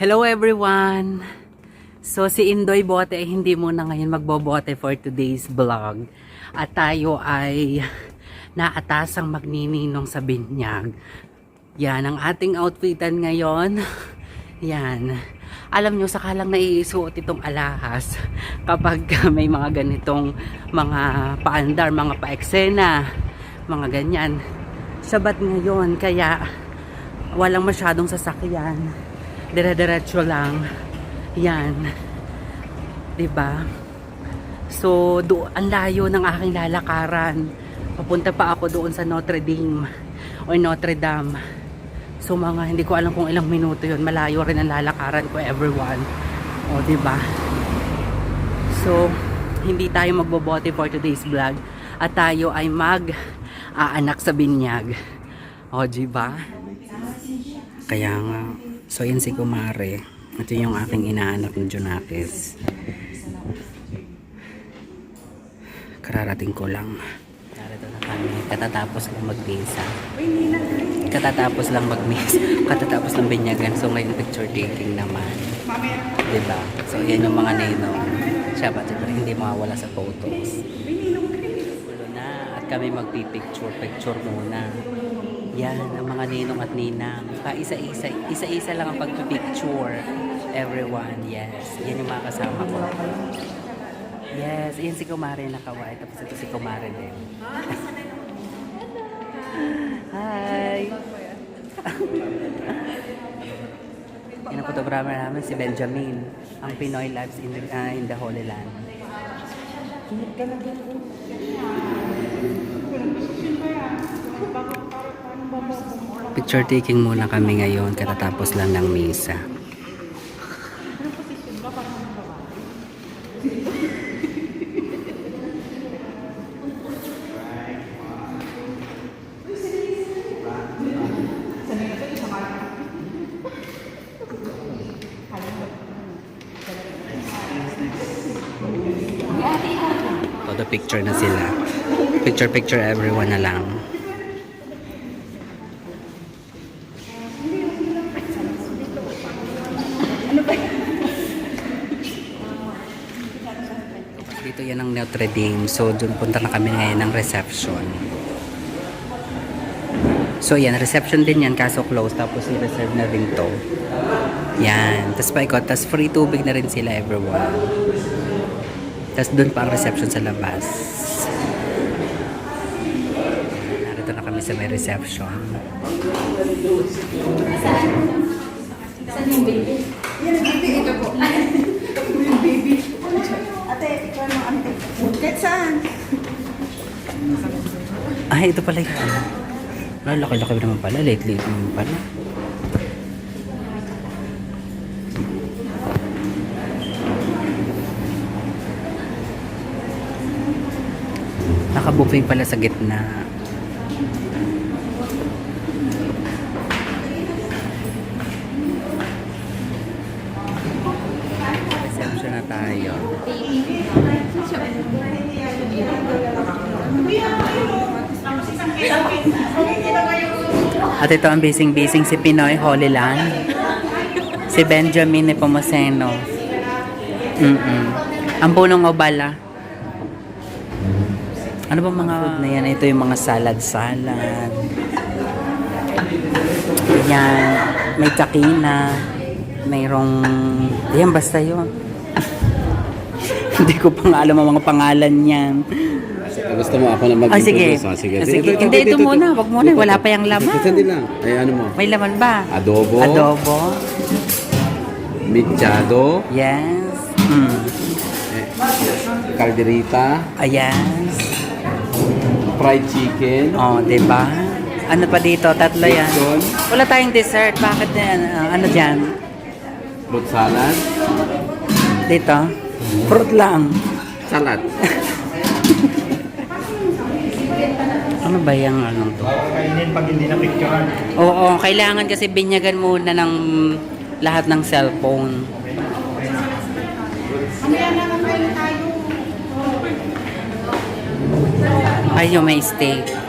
Hello everyone! So si Indoy Bote ay hindi muna ngayon magbobote for today's vlog. At tayo ay naatasang magnininong sa binyag. Yan ang ating outfitan ngayon. Yan. Alam nyo, saka lang naiisuot itong alahas kapag may mga ganitong mga paandar, mga paeksena, mga ganyan. Sabat ngayon, kaya walang masyadong sasakyan dire-diretso lang. Yan. ba? So, do ang layo ng aking lalakaran. Papunta pa ako doon sa Notre Dame o Notre Dame. So, mga hindi ko alam kung ilang minuto 'yon. Malayo rin ang lalakaran ko, everyone. O, 'di ba? So, hindi tayo magbobote for today's vlog at tayo ay mag aanak sa binyag. O, 'di ba? Kaya nga, so yan si Kumare. Ito yung aking inaanak ng Junakis. Kararating ko lang. Narito na kami. Katatapos lang mag-misa. Katatapos lang mag-misa. Katatapos ng binyagan. So ngayon picture taking naman. Diba? So yan yung mga ninong. Siya ba? Diba? Hindi mawawala sa photos. Gulo na. At kami magpipicture. Picture muna. Yan, ang mga ninong at ninang. Pa isa-isa, isa-isa lang ang pagpipicture. Everyone, yes. Yan yung mga kasama ko. Yes, yan si Kumare na kawaii. Tapos ito si Kumare din. Hi! Yan ang photographer namin, si Benjamin. Ang Pinoy Lives in the, ah, in the Holy Land. Picture taking muna kami ngayon katatapos lang ng misa. Todo picture na sila. Picture picture everyone na lang. Dito yan ang Notre Dame. So, dun punta na kami ngayon ng reception. So, yan. Reception din yan. Kaso close. Tapos, i-reserve na rin to. Yan. Tapos, paikot. Tapos, free tubig na rin sila, everyone. Tapos, dun pa ang reception sa labas. Narito na kami sa may reception. Kahit saan? Ay, ito pala yung ano. Ay, laki-laki naman pala. Late-late naman pala. Nakabuking pala sa gitna. Reception na tayo. At ito ang bising-bising si Pinoy Holy Land. Si Benjamin Nepomuceno. Mm-mm. Ang punong obala. Ano ba mga food na yan? Ito yung mga salad-salad. Yan. May takina. Mayroong... Yan, basta yun. Hindi ko pa nga alam ang mga pangalan niyan. Gusto mo ako na mag Ah, sige. Ah, sige. Ah, sige. Hindi, ito muna. Wag muna. Wala pa yung laman. Ito din lang. Ay, ano mo? May laman ba? Adobo. Adobo. Michado. Yes. Mm. Calderita. Ayan. Fried chicken. Oh, 'di ba? Ano pa dito? Tatlo yan. Bacon. Wala tayong dessert. Bakit yan? Ah, ano diyan? Fruit salad. Dito? Fruit lang. Salad. Ano ba yung anong to? Kainin pag hindi na picturean. Oo, kailangan kasi binyagan muna ng lahat ng cellphone. Ay, yung may steak.